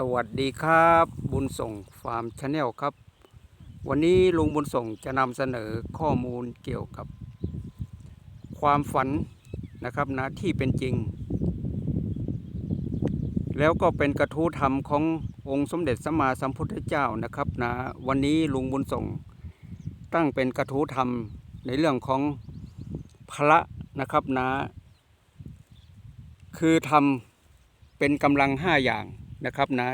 สวัสดีครับ บุญส่งฟาร์มชาแนลครับ วันนี้ลุงบุญส่งจะนำเสนอข้อมูลเกี่ยวกับ ความฝันนะครับนะที่เป็นจริง แล้วก็เป็นกระทู้ธรรมขององค์สมเด็จสัมมาสัมพุทธเจ้านะครับนะวันนี้ลุงบุญส่ง ตั้งเป็นกระทู้ธรรมในเรื่องของพระนะครับนะคือทำเป็นกำลังห้าอย่าง นะครับนะ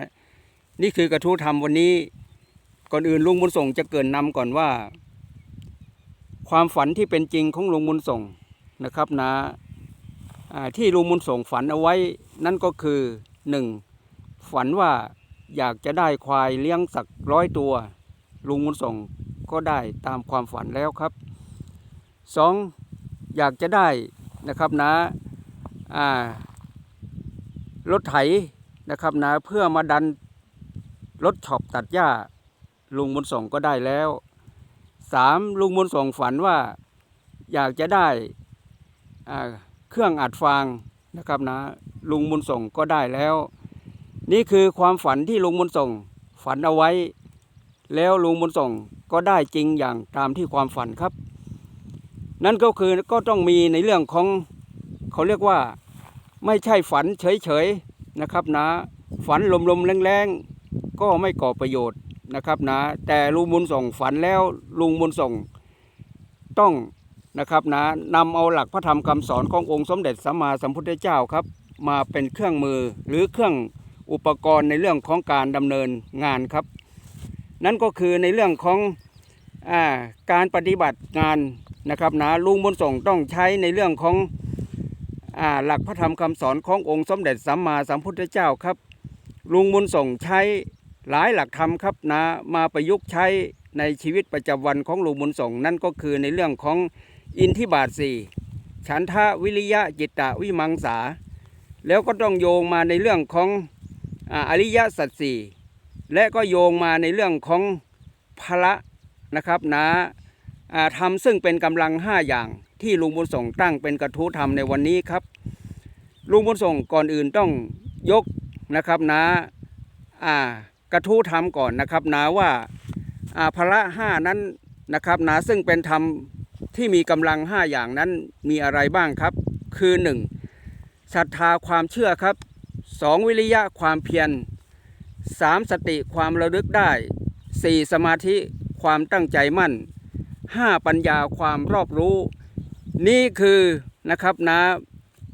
นี่คือกระทู้ธรรมวันนี้ ก่อนอื่นลุงบุญส่งจะเกินนำก่อนว่า ความฝันที่เป็นจริงของลุงบุญส่งนะครับนะอ่าที่ลุงบุญส่งฝันเอาไว้นั่นก็คือหนึ่งฝันว่าอยากจะได้ควายเลี้ยงสักร้อยตัว ลุงบุญส่งก็ได้ตามความฝันแล้วครับสองอยากจะได้นะครับนะอ่ารถไถ นะครับนะเพื่อมาดันรถช็อปตัดหญ้าลุงบุญส่งก็ได้แล้วสามลุงบุญส่งฝันว่าอยากจะได้เครื่องอัดฟางนะครับนะลุงบุญส่งก็ได้แล้ว นี่คือความฝันที่ลุงบุญส่งฝันเอาไว้ แล้วลุงบุญส่งก็ได้จริงอย่างตามที่ความฝันครับ นั่นก็คือก็ต้องมีในเรื่องของเขาเรียกว่าไม่ใช่ฝันเฉยๆ นะครับนะฝันลมๆแรงๆ ก็ไม่ก่อประโยชน์นะครับนะแต่ลุงบุญส่งฝันแล้วลุงบุญส่งต้องนะครับนะนำเอาหลักพระธรรมคำสอนขององค์สมเด็จสัมมาสัมพุทธเจ้าครับ มาเป็นเครื่องมือหรือเครื่องอุปกรณ์ในเรื่องของการดำเนินงานครับ นั่นก็คือในเรื่องของอาการปฏิบัติงานนะครับนะลุงบุญส่งต้องใช้ในเรื่องของ หลักพระธรรมคำสอนขององค์สมเด็จสัมมาสัมพุทธเจ้าครับ ลุงบุญส่งใช้หลายหลักธรรมครับนะมาประยุกต์ใช้ในชีวิตประจำวันของลุงบุญส่งนั่นก็คือในเรื่องของอินทิบาทสี่ฉันทะวิริยะจิตตะวิมังสา แล้วก็ต้องโยงมาในเรื่องของออริยสัจสี่และก็โยงมาในเรื่องของพละนะครับนะทำซึ่งเป็นกำลังห้าอย่าง ที่ลุงบุญส่งตั้งเป็นกระทู้ธรรมในวันนี้ครับ ลุงบุญส่งก่อนอื่นต้องยกนะครับนะอ่ากระทู้ธรรมก่อนนะครับนะว่าอ่าพละห้านั้นนะครับนะซึ่งเป็นธรรมที่มีกำลังห้าอย่างนั้นมีอะไรบ้างครับ คือหนึ่งศรัทธาความเชื่อครับสองวิริยะความเพียรสามสติความระลึกได้สี่สมาธิความตั้งใจมั่นห้าปัญญาความรอบรู้ นี่คือนะครับนะ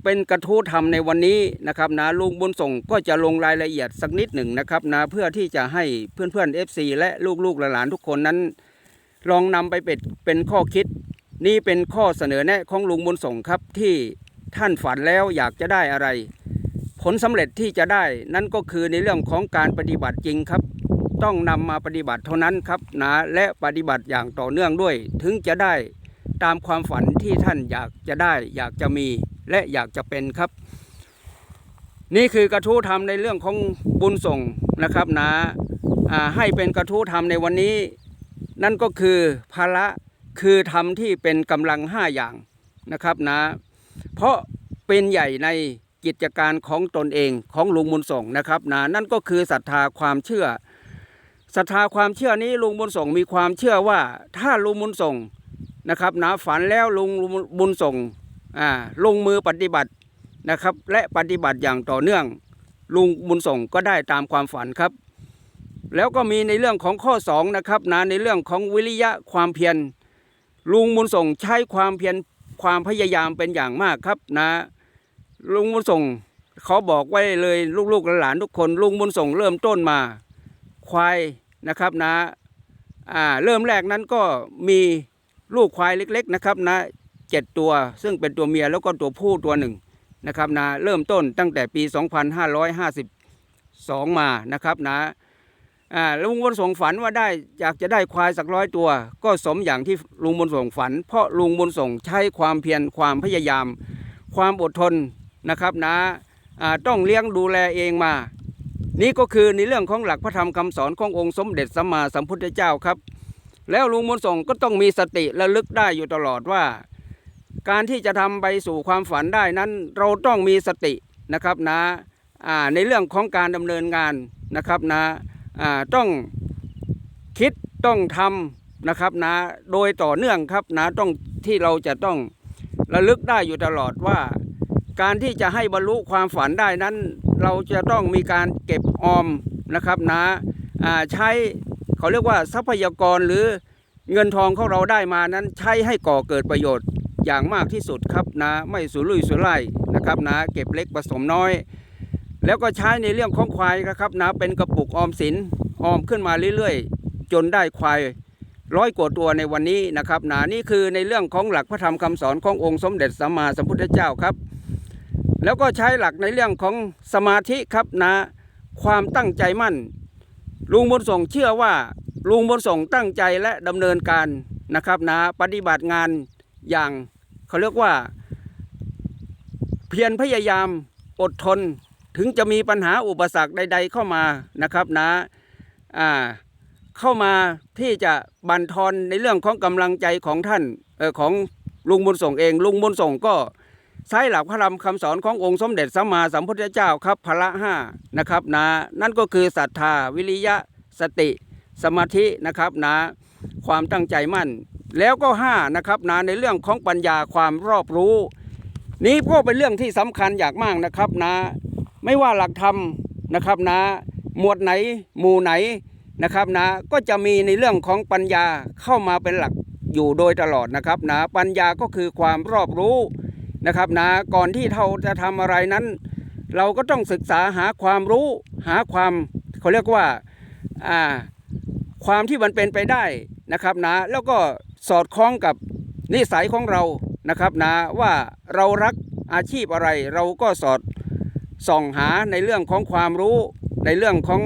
เป็นกระทู้ธรรมในวันนี้นะครับนะลุงบุญส่งก็จะลงรายละเอียดสักนิดหนึ่งนะครับนะเพื่อที่จะให้เพื่อนๆ FC และลูกๆหลานๆทุกคนนั้น ลองนำไปเป็นเป็นข้อคิด นี่เป็นข้อเสนอแนะของลุงบุญส่งครับที่ท่านฝันแล้วอยากจะได้อะไร ผลสำเร็จที่จะได้นั่นก็คือในเรื่องของการปฏิบัติจริงครับ ต้องนำมาปฏิบัติเท่านั้นครับนะและปฏิบัติอย่างต่อเนื่องด้วยถึงจะได้ ตามความฝันที่ท่านอยากจะได้ อยากจะมีและอยากจะเป็นครับ นี่คือกระทู้ธรรมในเรื่องของบุญส่งนะครับนะอ่าให้เป็นกระทู้ธรรมในวันนี้ นั่นก็คือภาระคือธรรมที่เป็นกำลังห้าอย่างนะครับนะ เพราะเป็นใหญ่ในกิจการของตนเองของลุงบุญส่งนะครับนะนั่นก็คือศรัทธาความเชื่อศรัทธาความเชื่อนี้ลุงบุญส่งมีความเชื่อว่าถ้าลุงบุญส่ง นะครับหนะฝันแล้วลุงบุญส่งอ่าลงมือปฏิบัตินะครับ และปฏิบัติอย่างต่อเนื่อง ลุงบุญส่งก็ได้ตามความฝันครับ แล้วก็มีในเรื่องของข้อสองนะครับนะในเรื่องของวิริยะความเพียรลุงบุญส่งใช้ความเพียรความพยายามเป็นอย่างมากครับนะ ลุงบุญส่งเขาบอกไว้เลยลูกๆหลานทุกคน ลุงบุญส่งเริ่มต้นมา ควายนะครับนะอ่าเริ่มแรกนั้นก็มี ลูกควายเล็กๆนะครับนะเจ็ดตัว ซึ่งเป็นตัวเมียแล้วก็ตัวผู้ตัวหนึ่งนะครับนะเริ่มต้นตั้งแต่ปี 2552 มานะครับนะอ่าลุงบุญส่งฝันว่าได้อยากจะได้ควายสักร้อยตัว ก็สมอย่างที่ลุงบุญส่งฝัน เพราะลุงบุญส่งใช้ความเพียรความพยายาม ความอดทนนะครับนะอ่าต้องเลี้ยงดูแลเองมา นี่ก็คือในเรื่องของหลักพระธรรมคำสอนขององค์สมเด็จสัมมาสัมพุทธเจ้าครับ แล้วลุงบุญส่งก็ต้องมีสติระลึกได้อยู่ตลอดว่า การที่จะทำไปสู่ความฝันได้นั้นเราต้องมีสตินะครับนะอ่าในเรื่องของการดำเนินงานนะครับนะอ่าต้องคิดต้องทำนะครับนะโดยต่อเนื่องครับนะต้องที่เราจะต้องระลึกได้อยู่ตลอดว่า การที่จะให้บรรลุความฝันได้นั้น เราจะต้องมีการเก็บออมนะครับนะอ่าใช้ เขาเรียกว่าทรัพยากรหรือเงินทองของเราได้มานั้นใช้ให้ก่อเกิดประโยชน์อย่างมากที่สุดครับนะไม่สุรุ่ยสุร่ายนะครับนะเก็บเล็กผสมน้อย แล้วก็ใช้ในเรื่องของควายนะครับนะเป็นกระปุกออมสินออมขึ้นมาเรื่อยๆ จนได้ควายร้อยกว่าตัวในวันนี้นะครับนะนี่คือในเรื่องของหลักพระธรรมคำสอนขององค์สมเด็จสัมมาสัมพุทธเจ้าครับ แล้วก็ใช้หลักในเรื่องของสมาธิครับนะความตั้งใจมั่น ลุงบุญส่งเชื่อว่าลุงบุญส่งตั้งใจและดำเนินการนะครับนะปฏิบัติงานอย่างเขาเรียกว่า เพียรพยายามอดทนถึงจะมีปัญหาอุปสรรคใด ๆ เข้ามานะครับนะอ่าเข้ามาที่จะบั่นทอนในเรื่องของกำลังใจของท่านออของลุงบุญส่งเอง ลุงบุญส่งก็ ใช้หลักพระธรรมคำสอนขององค์สมเด็จสัมมาสัมพุทธเจ้าครับพละห้านะครับนะนั่นก็คือศรัทธาวิริยะสติ สมาธินะครับนะความตั้งใจมั่น แล้วก็ห้านะครับนะในเรื่องของปัญญาความรอบรู้ นี้ก็เป็นเรื่องที่สำคัญอย่างมากนะครับนะไม่ว่าหลักธรรมนะครับนะหมวดไหนหมู่ไหนนะครับนะก็จะมีในเรื่องของปัญญาเข้ามาเป็นหลักอยู่โดยตลอดนะครับนะปัญญาก็คือความรอบรู้ นะครับนะก่อนที่เราจะทำอะไรนั้น เราก็ต้องศึกษาหาความรู้ หาความเขาเรียกว่าอ่าความที่มันเป็นไปได้นะครับนะแล้วก็สอดคล้องกับนิสัยของเรานะครับนะว่าเรารักอาชีพอะไร เราก็สอดส่องหาในเรื่องของความรู้ ในเรื่องของ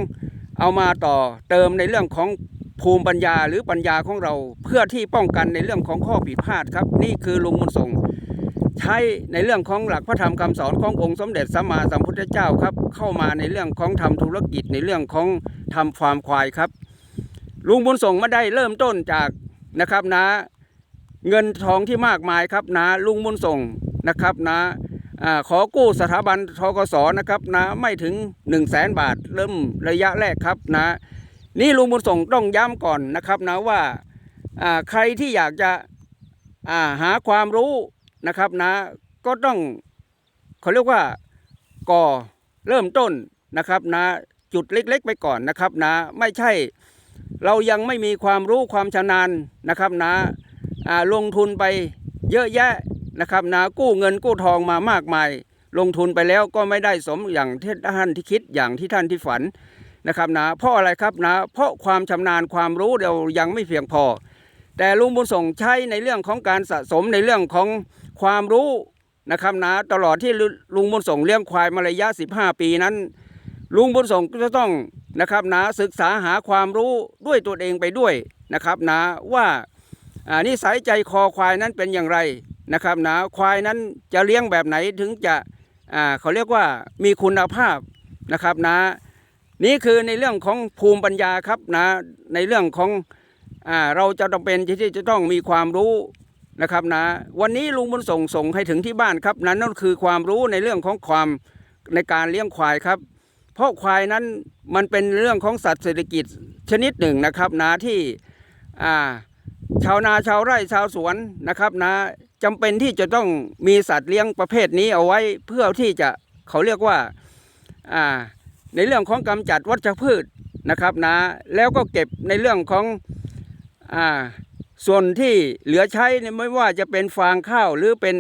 เอามาต่อเติมในเรื่องของภูมิปัญญาหรือปัญญาของเรา เพื่อที่ป้องกันในเรื่องของข้อผิดพลาดครับ นี่คือลุงมุนส่ง ใช้ในเรื่องของหลักพระธรรมคำสอนขององค์สมเด็จสัมมาสัมพุทธเจ้าครับ เข้ามาในเรื่องของทำธุรกิจในเรื่องของทำฟาร์มควายครับ ลุงบุญส่งมาได้เริ่มต้นจากนะครับนะเงินทองที่มากมายครับนะลุงบุญส่งนะครับนะอาขอกู้สถาบันทกสนะครับนะไม่ถึง 1 0 0 0 0แสนบาทเริ่มระยะแรกครับนะนี่ลุงบุญส่งต้องย้ำก่อนนะครับนะว่าอ่าใครที่อยากจะาหาความรู้ นะครับนะก็ต้องเขาเรียกว่าก่อเริ่มต้นนะครับนะจุดเล็กๆ ไปก่อนนะครับนะไม่ใช่เรายังไม่มีความรู้ความชำนาญนะครับนะอ่าลงทุนไปเยอะแยะนะครับนะกู้เงินกู้ทองมามากมาย ลงทุนไปแล้วก็ไม่ได้สมอย่างที่ท่านที่คิดอย่างที่ท่านที่ฝันนะครับนะเพราะอะไรครับนะเพราะความชำนาญความรู้เรายังไม่เพียงพอ แต่ลุงบุญส่งใช้ในเรื่องของการสะสมในเรื่องของความรู้นะครับนะตลอดที่ลุงบุญส่งเลี้ยงควายมาระยะ 15 ปีนั้น ลุงบุญส่งก็จะต้องนะครับนะศึกษาหาความรู้ด้วยตัวเองไปด้วยนะครับนะว่าอ่านิสัยใจคอควายนั้นเป็นอย่างไรนะครับนะควายนั้นจะเลี้ยงแบบไหนถึงจะอ่าเขาเรียกว่ามีคุณภาพนะครับนะนี่คือในเรื่องของภูมิปัญญาครับนะในเรื่องของ อ่าเราจะต้องเป็นที่จะต้องมีความรู้นะครับนะวันนี้ลุงบุญส่งส่งให้ถึงที่บ้านครับนั้นนั่นคือความรู้ในเรื่องของความในการเลี้ยงควายครับ เพราะควายนั้นมันเป็นเรื่องของสัตว์เศรษฐกิจชนิดหนึ่งนะครับนะที่อ่าชาวนาชาวไร่ชาวสวนนะครับนะจำเป็นที่จะต้องมีสัตว์เลี้ยงประเภทนี้เอาไว้เพื่อที่จะเขาเรียกว่าอ่าในเรื่องของกำจัดวัชพืชนะครับนะแล้วก็เก็บในเรื่องของ อ่าส่วนที่เหลือใช้เนี่ยไม่ว่าจะเป็นฟางข้าวหรือเป็น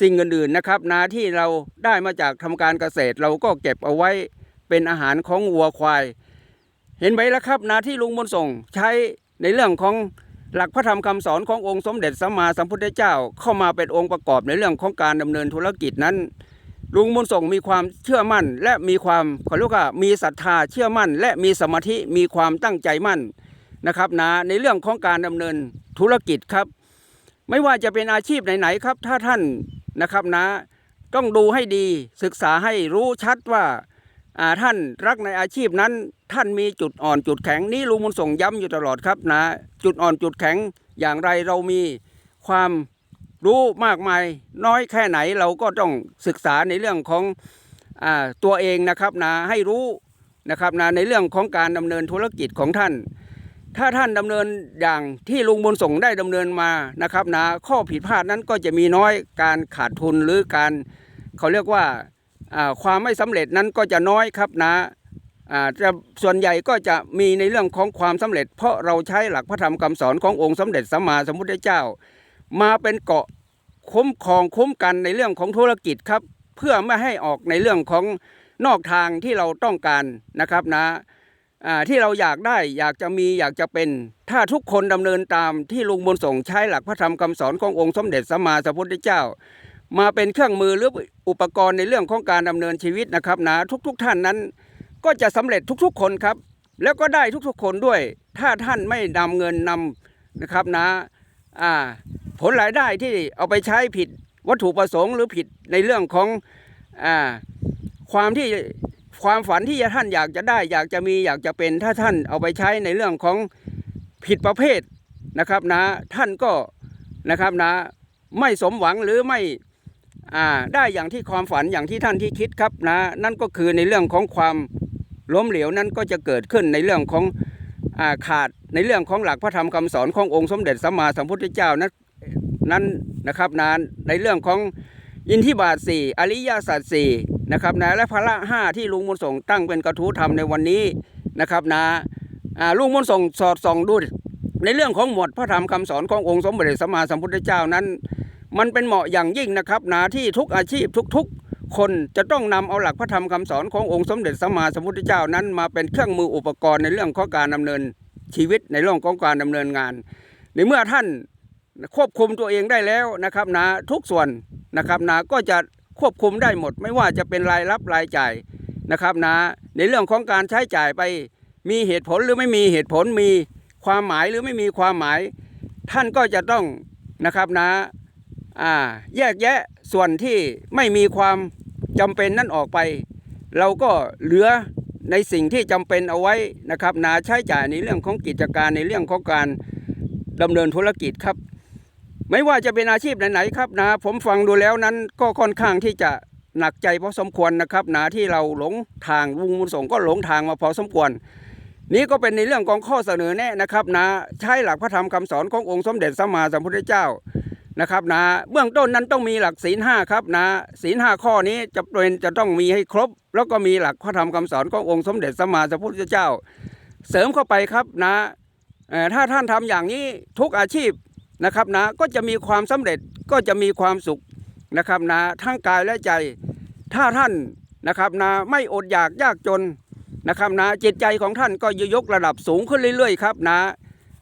สิ่งอื่นๆนะครับนะที่เราได้มาจากทำการเกษตร เราก็เก็บเอาไว้เป็นอาหารของวัวควาย เห็นไหมล่ะครับนะที่ลุงบุญส่งใช้ในเรื่องของหลักพระธรรมคำสอนขององค์สมเด็จสัมมาสัมพุทธเจ้าเข้ามาเป็นองค์ประกอบในเรื่องของการดำเนินธุรกิจนั้น ลุงบุญส่งมีความเชื่อมั่น และมีความขาเรียกว่ามีศรัทธาเชื่อมั่น และมีสมาธิมีความตั้งใจมั่น นะครับนะในเรื่องของการดำเนินธุรกิจครับ ไม่ว่าจะเป็นอาชีพไหนๆครับ ถ้าท่านนะครับนะต้องดูให้ดีศึกษาให้รู้ชัดว่าท่านรักในอาชีพนั้น ท่านมีจุดอ่อนจุดแข็งนี่ลุงบุญส่งย้ำอยู่ตลอดครับนะ จุดอ่อนจุดแข็งอย่างไรเรามีความรู้มากมายน้อยแค่ไหนเราก็ต้องศึกษาในเรื่องของอตัวเองนะครับนะให้รู้นะครับนะในเรื่องของการดำเนินธุรกิจของท่าน ถ้าท่านดำเนินอย่างที่ลุงบุญส่งได้ดำเนินมานะครับนะข้อผิดพลาดนั้นก็จะมีน้อยการขาดทุนหรือการเขาเรียกว่าความไม่สำเร็จนั้นก็จะน้อยครับนะอ่าจะส่วนใหญ่ก็จะมีในเรื่องของความสำเร็จ เพราะเราใช้หลักพระธรรมคำสอนขององค์สมเด็จสัมมาสัมพุทธเจ้า มาเป็นเกาะคุ้มครองคุ้มกันในเรื่องของธุรกิจครับ เพื่อไม่ให้ออกในเรื่องของนอกทางที่เราต้องการนะครับนะอ่า ที่เราอยากได้อยากจะมีอยากจะเป็น ถ้าทุกคนดำเนินตามที่ลุงบุญส่งใช้หลักพระธรรมคำสอนขององค์สมเด็จสัมมาสัมพุทธเจ้า มาเป็นเครื่องมือหรืออุปกรณ์ในเรื่องของการดำเนินชีวิตนะครับนะทุก ๆทท่านนั้น ก็จะสำเร็จทุกๆ คนครับ แล้วก็ได้ทุกๆ คนด้วย ถ้าท่านไม่นำเงินนำนะครับนะอ่าผลรายได้ที่เอาไปใช้ผิดวัตถุประสงค์หรือผิดในเรื่องของอ่าความที่ ความฝันที่ท่านอยากจะได้ อยากจะมีอยากจะเป็นถ้าท่านเอาไปใช้ในเรื่องของผิดประเภทนะครับนะท่านก็นะครับนะไม่สมหวังหรือไม่ได้อย่างที่ความฝันอย่างที่ท่านที่คิดครับนะนั่นก็คือในเรื่องของความล้มเหลวนั้นก็จะเกิดขึ้นในเรื่องของอาขาดในเรื่องของหลักพระธรรมคำสอนขององค์สมเด็จสัมมาสัมพุทธเจ้านั้นนั้นนะครับนะในเรื่องของอินทิบาทสี่อริยสัจสี่ นะครับนะและพระห้าที่ลุงมนส่งตั้งเป็นกระทู้ธรรมในวันนี้นะครับนะอ่าลุงมนส่งสอดส่องดูในเรื่องของหมวดพระธรรมคำสอนขององค์สมเด็จสัมมาสัมพุทธเจ้านั้น มันเป็นเหมาะอย่างยิ่งนะครับนะที่ทุกอาชีพทุกๆ คนจะต้องนำเอาหลักพระธรรมคำสอนขององค์สมเด็จสัมมาสัมพุทธเจ้านั้นมาเป็นเครื่องมืออุปกรณ์ในเรื่องของการดำเนินชีวิตในเรื่องของการดำเนินงาน ในเมื่อท่านควบคุมตัวเองได้แล้วนะครับนะทุกส่วนนะครับนะก็จะ ควบคุมได้หมด ไม่ว่าจะเป็นรายรับรายจ่ายนะครับนะ ในเรื่องของการใช้จ่ายไปมีเหตุผลหรือไม่มีเหตุผลมีความหมายหรือไม่มีความหมาย ท่านก็จะต้องนะครับนะอ่าแยกแยะส่วนที่ไม่มีความจำเป็นนั่นออกไป เราก็เหลือในสิ่งที่จำเป็นเอาไว้นะครับนาใช้จ่ายในเรื่องของกิจการในเรื่องของการดำเนินธุรกิจครับ ไม่ว่าจะเป็นอาชีพไหนๆครับนะผมฟังดูแล้วนั้นก็ค่อนข้างที่จะหนักใจพอสมควรนะครับนะที่เราหลงทางลุงมุนส่งก็หลงทางมาพอสมควร นี้ก็เป็นในเรื่องของข้อเสนอแนะนะครับนะใช้หลักพระธรรมคำสอนขององค์สมเด็จสัมมาสัมพุทธเจ้านะครับนะเบื้องต้นนั้นต้องมีหลักศีลห้าครับนะศีลห้าข้อนี้จะเป็นจะต้องมีให้ครบ แล้วก็มีหลักพระธรรมคำสอนขององค์สมเด็จสัมมาสัมพุทธเจ้า เสริมเข้าไปครับนะถ้าท่านทำอย่างนี้ทุกอาชีพ นะครับนะก็จะมีความสำเร็จก็จะมีความสุขนะครับนะทั้งกายและใจ ถ้าท่านนะครับนะไม่อดอยากยากจนนะครับนะจิตใจของท่านก็จะยกระดับสูงขึ้นเรื่อยๆครับนะ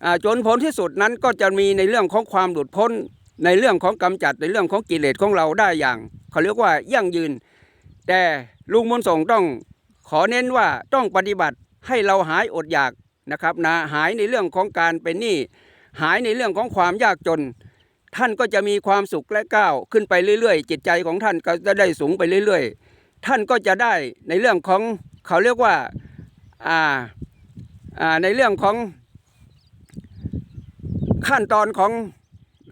อ่าจนผลที่สุดนั้นก็จะมีในเรื่องของความหลุดพ้น ในเรื่องของกำจัดในเรื่องของกิเลสของเราได้อย่างเขาเรียกว่ายั่งยืน แต่ลุงมนส่งต้องขอเน้นว่าต้องปฏิบัติให้เราหายอดอยากนะครับนะหายในเรื่องของการเป็นหนี้ หายในเรื่องของความยากจน ท่านก็จะมีความสุขและก้าวขึ้นไปเรื่อยๆ จิตใจของท่านก็จะได้สูงไปเรื่อยๆ ท่านก็จะได้ในเรื่องของเขาเรียกว่าอ่าอ่าในเรื่องของขั้นตอนของ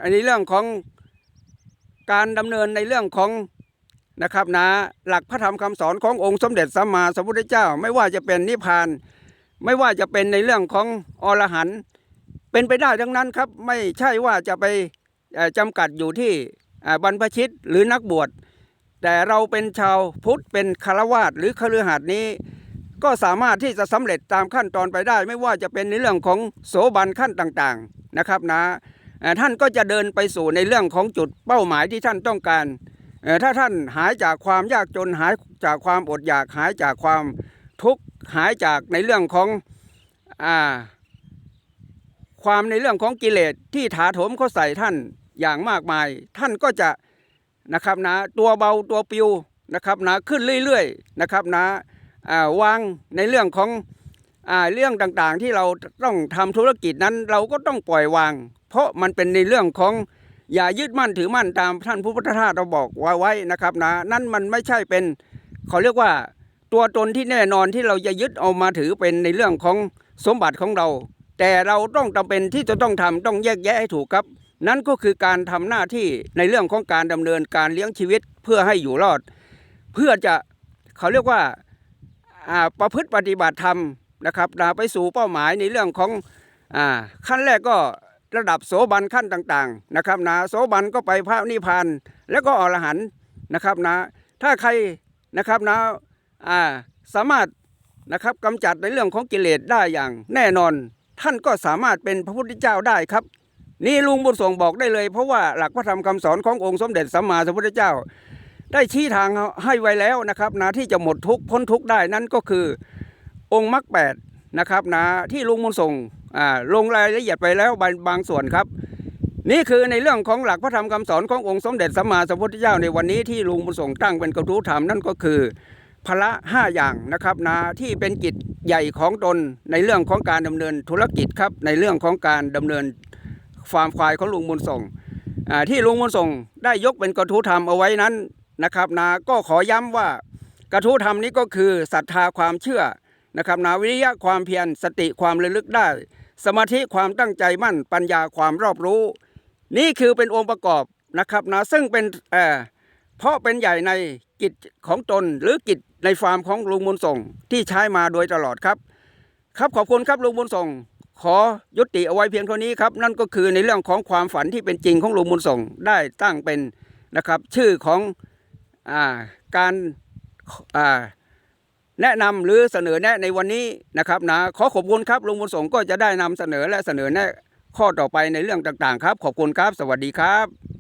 อันนี้เรื่องของการดำเนินในเรื่องของนะครับนะหลักพระธรรมคำสอนขององค์สมเด็จสัมมาสัมพุทธเจ้า ไม่ว่าจะเป็นนิพพาน ไม่ว่าจะเป็นในเรื่องของอรหันต์ เป็นไปได้ทั้งนั้นครับไม่ใช่ว่าจะไปเอ่อจำกัดอยู่ที่บรรพชิตหรือนักบวช แต่เราเป็นชาวพุทธเป็นคารวาสหรือคฤหัสถ์นี้ ก็สามารถที่จะสำเร็จตามขั้นตอนไปได้ ไม่ว่าจะเป็นในเรื่องของโสบันขั้นต่างๆนะครับนะท่านก็จะเดินไปสู่ในเรื่องของจุดเป้าหมายที่ท่านต้องการ ถ้าท่านหายจากความยากจนหายจากความอดอยากหายจากความทุกข์หายจากในเรื่องของอ่า ความในเรื่องของกิเลสที่ถาโถมเขาใส่ท่านอย่างมากมาย ท่านก็จะนะครับนะตัวเบาตัวปิวนะครับนะขึ้นเรื่อยๆนะครับนะาวางในเรื่องของอเรื่องต่างๆ ที่เราต้องทำธุรกิจนั้นเราก็ต้องปล่อยวาง เพราะมันเป็นในเรื่องของอย่ายึดมั่นถือมั่นตามท่านผู้พุทธทาสเราบอกไว้ไว้นะครับนะนั่นมันไม่ใช่เป็นเขาเรียกว่าตัวตนที่แน่นอนที่เราจะยึดเอามาถือเป็นในเรื่องของสมบัติของเรา แต่เราต้องจำเป็นที่จะต้องทำต้องแยกแยะให้ถูกครับ นั่นก็คือการทำหน้าที่ในเรื่องของการดำเนินการเลี้ยงชีวิตเพื่อให้อยู่รอด เพื่อจะเขาเรียกว่าประพฤติปฏิบัติธรรมนะครับนะไปสู่เป้าหมายในเรื่องของอขั้นแรกก็ระดับโสบันขั้นต่างๆนะครับนะโสบันก็ไปพระนิพพานแล้วก็อรหันต์นะครับนะถ้าใครนะครับนะอ่าสามารถนะครับกำจัดในเรื่องของกิเลสได้อย่างแน่นอน ท่านก็สามารถเป็นพระพุทธเจ้าได้ครับ นี่ลุงบุญส่งบอกได้เลย เพราะว่าหลักพระธรรมคำสอนขององค์สมเด็จสัมมาสัมพุทธเจ้า ได้ชี้ทางให้ไว้แล้วนะครับนะที่จะหมดทุกข์พ้นทุกข์ได้นั่นก็คือองค์มรรคแปดนะครับนะที่ลุงบุญส่งอ่าลงรายละเอียดไปแล้วบางบางส่วนครับ นี่คือในเรื่องของหลักพระธรรมคำสอนขององค์สมเด็จสัมมาสัมพุทธเจ้าในวันนี้ที่ลุงบุญส่งตั้งเป็นกระทู้ธรรมนั่นก็คือ พละห้าอย่างนะครับนะที่เป็นกิจใหญ่ของตนในเรื่องของการดำเนินธุรกิจครับในเรื่องของการดำเนินฟาร์มควายของลุงบุญส่งที่ลุงบุญส่งได้ยกเป็นกระทู้ธรรมเอาไว้นั้นนะครับนะก็ขอย้ำว่ากระทู้ธรรมนี้ก็คือศรัทธาความเชื่อนะครับนะวิริยะความเพียรสติความระลึกได้ สมาธิความตั้งใจมั่นปัญญาความรอบรู้ นี่คือเป็นองค์ประกอบนะครับนะซึ่งเป็นเอ่อ เพราะเป็นใหญ่ในกิจของตนหรือกิจในฟาร์มของลุงบุญส่งที่ใช้มาโดยตลอดครับ ครับขอบคุณครับลุงบุญส่ง ขอยุติเอาไว้เพียงเท่านี้ครับ นั่นก็คือในเรื่องของความฝันที่เป็นจริงของลุงบุญส่งได้ตั้งเป็นนะครับ ชื่อของอาการาแนะนำหรือเสนอแนะในวันนี้นะครับนะขอขอบคุณครับลุงบุญส่งก็จะได้นำเสนอและเสนอแนะข้อต่อไปในเรื่องต่างๆ ครับ ขอบคุณครับ สวัสดีครับ